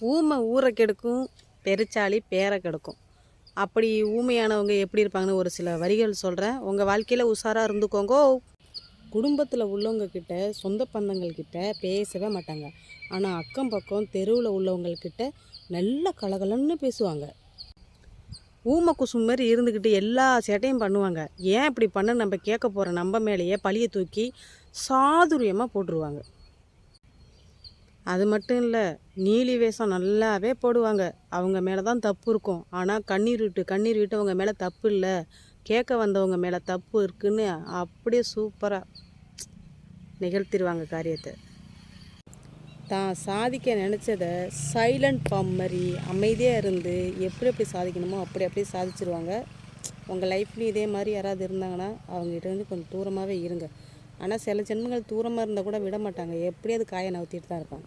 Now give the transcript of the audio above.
ஊமை ஊரை கெடுக்கும் பெருச்சாளி பேரை கெடுக்கும். அப்படி ஊமையானவங்க எப்படி இருப்பாங்கன்னு ஒரு சில வரிகள் சொல்கிறேன் உங்கள் வாழ்க்கையில் உஷாராக இருந்துக்கோங்கோ. குடும்பத்தில் உள்ளவங்கக்கிட்ட சொந்த பந்தங்கள்கிட்ட பேசவே மாட்டாங்க. ஆனால் அக்கம் பக்கம் தெருவில் உள்ளவங்கக்கிட்ட நல்ல கலகலன்னு பேசுவாங்க. ஊமை குசும் மாதிரி இருந்துக்கிட்டு எல்லா சேட்டையும் பண்ணுவாங்க. ஏன் இப்படி பண்ண நம்ம கேட்க போகிற நம்ம மேலேயே பழியை தூக்கி சாதுரியமாக போட்டுருவாங்க. அது மட்டும் இல்லை நீலி வேஷம் நல்லாவே போடுவாங்க. அவங்க மேலே தான் தப்பு இருக்கும். ஆனால் கண்ணீர் விட்டு கண்ணீர் விட்டு அவங்க மேலே தப்பு இல்லை. கேட்க வந்தவங்க மேலே தப்பு இருக்குன்னு அப்படியே சூப்பராக நிகழ்த்திடுவாங்க காரியத்தை. தான் சாதிக்க நினச்சதை சைலண்ட் பாம் மாதிரி அமைதியாக இருந்து எப்படி எப்படி சாதிக்கணுமோ அப்படி அப்படியே சாதிச்சிருவாங்க. உங்கள் லைஃப்லேயும் இதே மாதிரி யாராவது இருந்தாங்கன்னா அவங்ககிட்ட வந்து கொஞ்சம் தூரமாகவே இருங்க. ஆனால் சில ஜென்மங்கள் தூரமாக இருந்தால் கூட விட மாட்டாங்க. எப்படியாவது காயை நவுத்திட்டு தான் இருப்பாங்க.